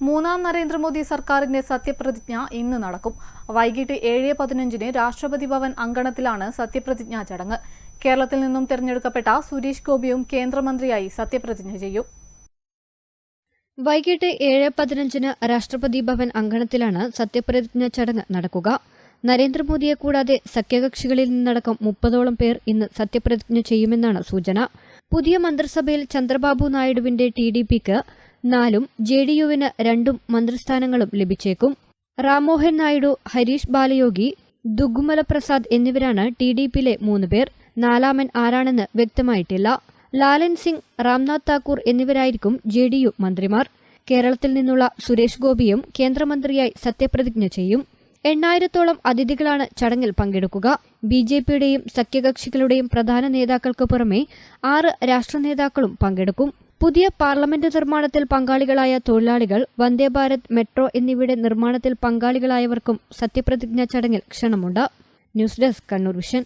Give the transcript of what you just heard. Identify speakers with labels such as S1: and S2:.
S1: മൂന്നാം നരേന്ദ്രമോദി സർക്കാരിന്റെ സത്യപ്രതിജ്ഞ ഇന്ന് നടക്കും. വൈകിട്ട് ഏഴ് പതിനഞ്ചിന് രാഷ്ട്രപതി ഭവൻ അങ്കണത്തിലാണ് സത്യപ്രതിജ്ഞാ ചടങ്ങ്. കേരളത്തിൽ നിന്നും തെരഞ്ഞെടുക്കപ്പെട്ട സുരേഷ് ഗോപിയും കേന്ദ്രമന്ത്രിയായി സത്യപ്രതിജ്ഞ ചെയ്യും.
S2: വൈകിട്ട് ഏഴ് പതിനഞ്ചിന് രാഷ്ട്രപതി ഭവൻ അങ്കണത്തിലാണ് സത്യപ്രതിജ്ഞ ചടങ്ങ് നടക്കുക. നരേന്ദ്രമോദിയെ കൂടാതെ സഖ്യകക്ഷികളിൽ നിന്നടക്കം മുപ്പതോളം പേർ ഇന്ന് സത്യപ്രതിജ്ഞ ചെയ്യുമെന്നാണ് സൂചന. പുതിയ മന്ത്രിസഭയിൽ ചന്ദ്രബാബു നായിഡുവിന്റെ ടി ഡി പിക്ക് നാലും ജെ ഡി യുവിന് രണ്ടും മന്ത്രിസ്ഥാനങ്ങളും ലഭിച്ചേക്കും. റാംമോഹൻ നായിഡു ഹരീഷ് ബാലയോഗി ദുഗ്ഗുമല പ്രസാദ് എന്നിവരാണ് ടി ഡി പിയിലെ മൂന്ന് പേർ. നാലാമൻ ആരാണെന്ന് വ്യക്തമായിട്ടില്ല. ലാലൻ സിംഗ് രാംനാഥ് താക്കൂർ എന്നിവരായിരിക്കും ജെ ഡി യു മന്ത്രിമാർ. കേരളത്തിൽ നിന്നുള്ള സുരേഷ് ഗോപിയും കേന്ദ്രമന്ത്രിയായി സത്യപ്രതിജ്ഞ ചെയ്യും. എണ്ണായിരത്തോളം അതിഥികളാണ് ചടങ്ങിൽ പങ്കെടുക്കുക. ബി ജെ പിയുടെയും സഖ്യകക്ഷികളുടെയും പ്രധാന നേതാക്കൾക്ക് പുറമെ ആറ് രാഷ്ട്ര നേതാക്കളും പങ്കെടുക്കും. പുതിയ പാർലമെന്റ് നിർമ്മാണത്തിൽ പങ്കാളികളായ തൊഴിലാളികൾ വന്ദേ ഭാരത് മെട്രോ എന്നിവയുടെ നിർമ്മാണത്തിൽ പങ്കാളികളായവർക്കും സത്യപ്രതിജ്ഞാ ചടങ്ങിൽ ക്ഷണമുണ്ട്. News desk Kannur vision.